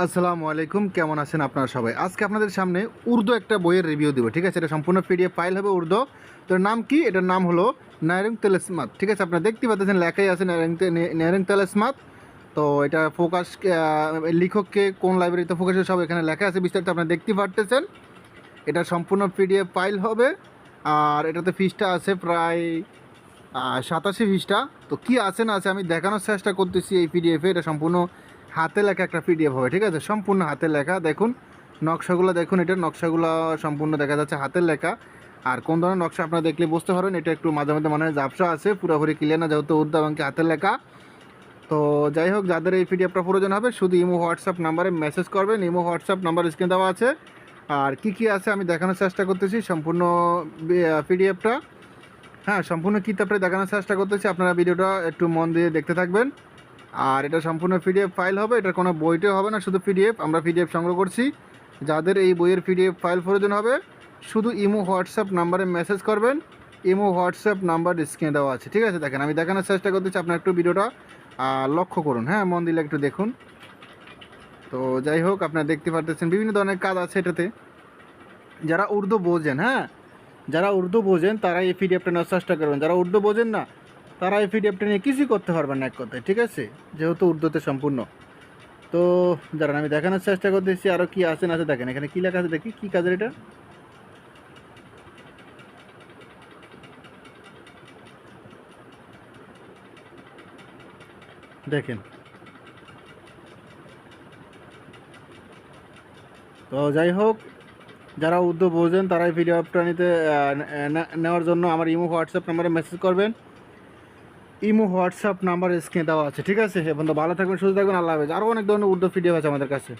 আসসালামু আলাইকুম, কেমন আছেন আপনারা সবাই? আজকে আপনাদের সামনে উর্দু একটা বইয়ের রিভিউ দেবো, ঠিক আছে? এটা সম্পূর্ণ পিডিএফ ফাইল হবে উর্দু। তো নাম কি? এটার নাম হলো নায়রং তেলেসমাত ঠিক আছে? আপনারা দেখতে পাচ্ছেন লেখাই আছে নায়রং তেলেসমাত তো এটা ফোকাস লেখককে কোন লাইব্রেরিতে ফোকাস সব এখানে লেখা আছে, বিস্তারিত আপনারা দেখতে পারতেছেন। এটা সম্পূর্ণ পিডিএফ ফাইল হবে, আর এটাতে ফিসটা আছে প্রায় সাতাশি ফিসটা তো কি আছে না আছে আমি দেখানোর চেষ্টা করতেছি এই পিডিএফে এটা সম্পূর্ণ হাতে লেখা একটা পিডিএফ হবে, ঠিক আছে? সম্পূর্ণ হাতে লেখা। দেখুন, নকশাগুলো দেখুন এটার নকশাগুলো সম্পূর্ণ দেখা যাচ্ছে হাতের লেখা। আর কোন ধরনের নকশা আপনারা দেখলে বুঝতে পারবেন, এটা একটু মাঝে মাঝে মনে জাপসা আছে, পুরোপুরি ক্লিয়ার না, যেহেতু উর্দু এবং কি হাতের লেখা। তো যাই হোক, যাদের এই পিডিএফটা প্রয়োজন হবে, শুধু ইমো, হোয়াটসঅ্যাপ নাম্বারে মেসেজ করবেন, ইমো, হোয়াটসঅ্যাপ নাম্বার স্ক্রিন দেওয়া আছে। আর কি কি আছে আমি দেখানোর চেষ্টা করতেছি, সম্পূর্ণ পিডিএফটা হ্যাঁ সম্পূর্ণ কিতাবটা দেখানোর চেষ্টা করতেছি, আপনারা ভিডিওটা একটু মন দিয়ে দেখতে থাকবেন। আর এটা সম্পূর্ণ পিডিএফ ফাইল হবে, এটার কোনো বইতে হবে না, শুধু পিডিএফ আমরা পিডিএফ সংগ্রহ করছি। যাদের এই বইয়ের পিডিএফ ফাইল প্রয়োজন হবে, শুধু ইমো, হোয়াটসঅ্যাপ নাম্বারে মেসেজ করবেন। ইমো, হোয়াটসঅ্যাপ নাম্বার স্ক্রিনে দেওয়া আছে। ঠিক আছে, দেখেন, আমি দেখানোর চেষ্টা করতেছি আপনার একটু ভিডিওটা লক্ষ্য করুন। হ্যাঁ মন দিলে একটু দেখুন। তো যাই হোক, আপনারা দেখতে পারতেছেন, বিভিন্ন ধরনের কাজ আছে এটাতে। যারা উর্দু বোঝেন হ্যাঁ যারা উর্দু বোঝেন, তারা এই পিডিএফটা নেওয়ার চেষ্টা করবেন। যারা উর্দু বোঝেন না তারা এই পিডিএফটা নিয়ে কিছুই করতে পারবেন না এক কথায়, ঠিক আছে? যেহেতু উর্দুতে সম্পূর্ণ। তো যারা আমি দেখানোর চেষ্টা করতেছি আরও কি আছে না আছে দেখেন, এখানে কী লেখা আছে দেখি, কী কাজের এটা? দেখেন। তো যাই হোক, যারা উর্দু বোঝেন, তারা এই পিডিএফটা নিতে নেওয়ার জন্য আমার ইমো, হোয়াটসঅ্যাপ নাম্বারে মেসেজ করবেন। ইমো, হোয়াটসঅ্যাপ নাম্বার স্ক্রিনে দেওয়া আছে, ঠিক আছে? এখন তো ভালো থাকবেন, সুস্থ থাকবেন, আল্লাহ হাফেজ। আরও অনেক ধরনের উর্দু ভিডিও আছে আমাদের কাছে।